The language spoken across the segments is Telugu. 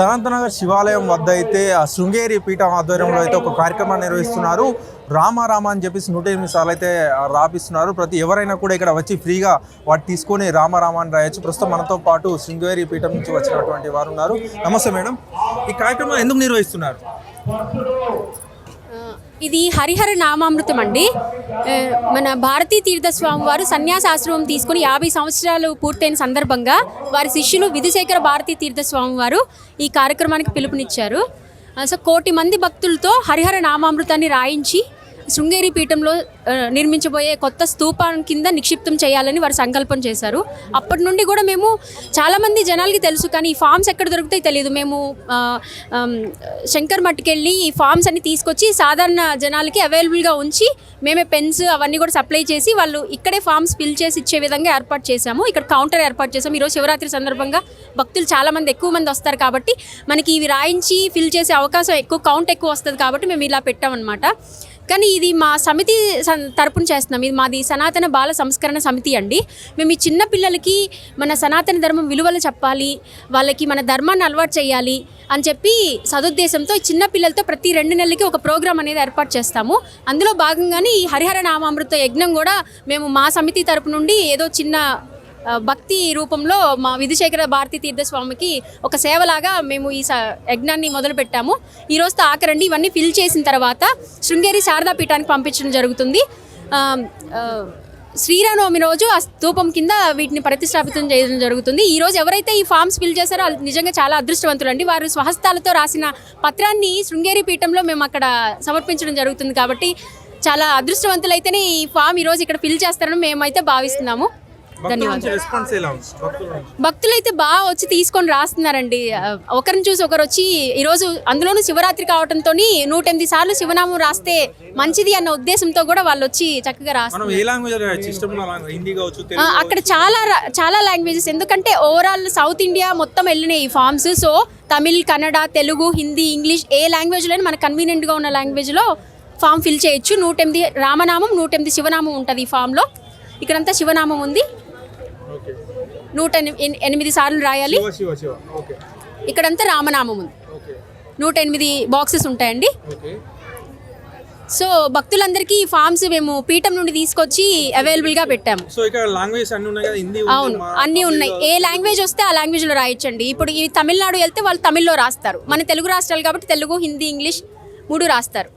సనాతనగర్ శివాలయం వద్ద అయితే ఆ శృంగేరి పీఠం ఆధ్వర్యంలో అయితే ఒక కార్యక్రమాన్ని నిర్వహిస్తున్నారు. రామ రామ అని చెప్పేసి నూట ఎనిమిది సార్లు అయితే రాపిస్తున్నారు. ప్రతి ఎవరైనా కూడా ఇక్కడ వచ్చి ఫ్రీగా వాటి తీసుకొని రామ రామ అని రాయొచ్చు. ప్రస్తుతం మనతో పాటు శృంగేరి పీఠం నుంచి వచ్చినటువంటి వారు ఉన్నారు. నమస్తే మేడం. ఈ కార్యక్రమం ఎందుకు నిర్వహిస్తున్నారు? ఇది హరిహర నామామృతం అండి. మన భారతీ తీర్థ స్వామి వారు సన్యాసాశ్రమం తీసుకుని యాభై సంవత్సరాలు పూర్తయిన సందర్భంగా వారి శిష్యులు విధుశేఖర భారతీ తీర్థ స్వామి వారు ఈ కార్యక్రమానికి పిలుపునిచ్చారు. సో కోటి మంది భక్తులతో హరిహర నామామృతాన్ని రాయించి శృంగేరి పీఠంలో నిర్మించబోయే కొత్త స్తూపం కింద నిక్షిప్తం చేయాలని వారు సంకల్పం చేశారు. అప్పటి నుండి కూడా మేము చాలామంది జనాలకి తెలుసు కానీ ఈ ఫామ్స్ ఎక్కడ దొరుకుతాయి తెలియదు. మేము శంకర్ మట్టుకెళ్ళి ఈ ఫామ్స్ అన్ని తీసుకొచ్చి సాధారణ జనాలకి అవైలబుల్గా ఉంచి మేమే పెన్స్ అవన్నీ కూడా సప్లై చేసి వాళ్ళు ఇక్కడే ఫామ్స్ ఫిల్ చేసి ఇచ్చే విధంగా ఏర్పాటు చేశాము. ఇక్కడ కౌంటర్ ఏర్పాటు చేసాము ఈరోజు శివరాత్రి సందర్భంగా భక్తులు చాలామంది ఎక్కువ మంది వస్తారు కాబట్టి మనకి ఇవి రాయించి ఫిల్ చేసే అవకాశం ఎక్కువ కౌంట్ ఎక్కువ వస్తుంది కాబట్టి మేము ఇలా పెట్టామన్నమాట. కానీ ఇది మా సమితి తరపున చేస్తున్నాం. ఇది మాది సనాతన బాల సంస్కరణ సమితి అండి. మేము ఈ చిన్న పిల్లలకి మన సనాతన ధర్మం విలువలు చెప్పాలి వాళ్ళకి మన ధర్మాన్ని అలవాటు చేయాలి అని చెప్పి సదుద్దేశంతో చిన్న పిల్లలతో ప్రతి రెండు నెలలకి ఒక ప్రోగ్రామ్ అనేది ఏర్పాటు చేస్తాము. అందులో భాగంగానే ఈ హరిహర నామామృత యజ్ఞం కూడా మేము మా సమితి తరపు నుండి ఏదో చిన్న భక్తి రూపంలో మా విధుశేఖర భారతీ తీర్థస్వామికి ఒక సేవలాగా మేము ఈ స- యజ్ఞాన్ని మొదలు పెట్టాము ఈ రోజుతో ఆఖరండి. ఇవన్నీ ఫిల్ చేసిన తర్వాత శృంగేరి శారదా పీఠానికి పంపించడం జరుగుతుంది. శ్రీరామనవమి రోజు ఆ స్తూపం కింద వీటిని ప్రతిష్టాపితం చేయడం జరుగుతుంది. ఈ రోజు ఎవరైతే ఈ ఫామ్స్ ఫిల్ చేశారో వాళ్ళు నిజంగా చాలా అదృష్టవంతులండి. వారు స్వహస్తాలతో రాసిన పత్రాన్ని శృంగేరి పీఠంలో మేము అక్కడ సమర్పించడం జరుగుతుంది కాబట్టి చాలా అదృష్టవంతులైతేనే ఈ ఫామ్ ఈరోజు ఇక్కడ ఫిల్ చేస్తారని మేమైతే భావిస్తున్నాము. ధన్యవాదాలు. భక్తుల నుంచి భక్తులు అయితే బాగా వచ్చి తీసుకొని రాస్తున్నారండి. ఒకరిని చూసి ఒకరు వచ్చి ఈరోజు అందులోనూ శివరాత్రి కావడంతో నూట ఎనిమిది సార్లు శివనామం రాస్తే మంచిది అన్న ఉద్దేశంతో కూడా వాళ్ళు వచ్చి చక్కగా రాస్తున్నారు. లాంగ్వేజ్ లాంగ్వేజ్ అక్కడ చాలా చాలా లాంగ్వేజెస్ ఎందుకంటే ఓవరాల్ సౌత్ ఇండియా మొత్తం వెళ్ళినాయి ఈ forms so Tamil Kannada Telugu Hindi English ఏ లాంగ్వేజ్లో మనకు కన్వీనియంట్గా ఉన్న లాంగ్వేజ్లో ఫామ్ ఫిల్ చేయొచ్చు. నూట ఎనిమిది రామనామం నూట ఎనిమిది శివనామం ఉంటుంది ఈ ఫామ్లో ఇక్కడంతా శివనామం ఉంది. నూట ఎని- ఎన్- ఎనిమిది సార్లు రాయాలి. ఇక్కడంతా రామనామం ఉంది. నూట ఎనిమిది బాక్సెస్ ఉంటాయండి. సో భక్తులందరికీ ఈ ఫామ్స్ మేము పీఠం నుండి తీసుకొచ్చి అవైలబుల్గా పెట్టాము. సో ఇక్కడ లాంగ్వేజ్ అన్ని ఉన్నాయి కదా? హిందీ ఉంది, అవును. అన్నీ ఉన్నాయి. ఏ లాంగ్వేజ్ వస్తే ఆ లాంగ్వేజ్లో రాయొచ్చండి. ఇప్పుడు ఈ తమిళనాడు వెళ్తే వాళ్ళు తమిళ్ళో రాస్తారు. మన తెలుగు రాష్ట్రాలు కాబట్టి తెలుగు హిందీ ఇంగ్లీష్ మూడు రాస్తారు.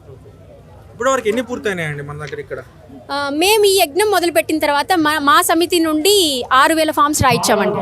ఇప్పుడు వరకు ఎన్ని పూర్తయినాయండి మన దగ్గర ఇక్కడ? మేము ఈ యజ్ఞం మొదలుపెట్టిన తర్వాత మా మా సమితి నుండి ఆరు వేల ఫామ్స్ రాయించామండి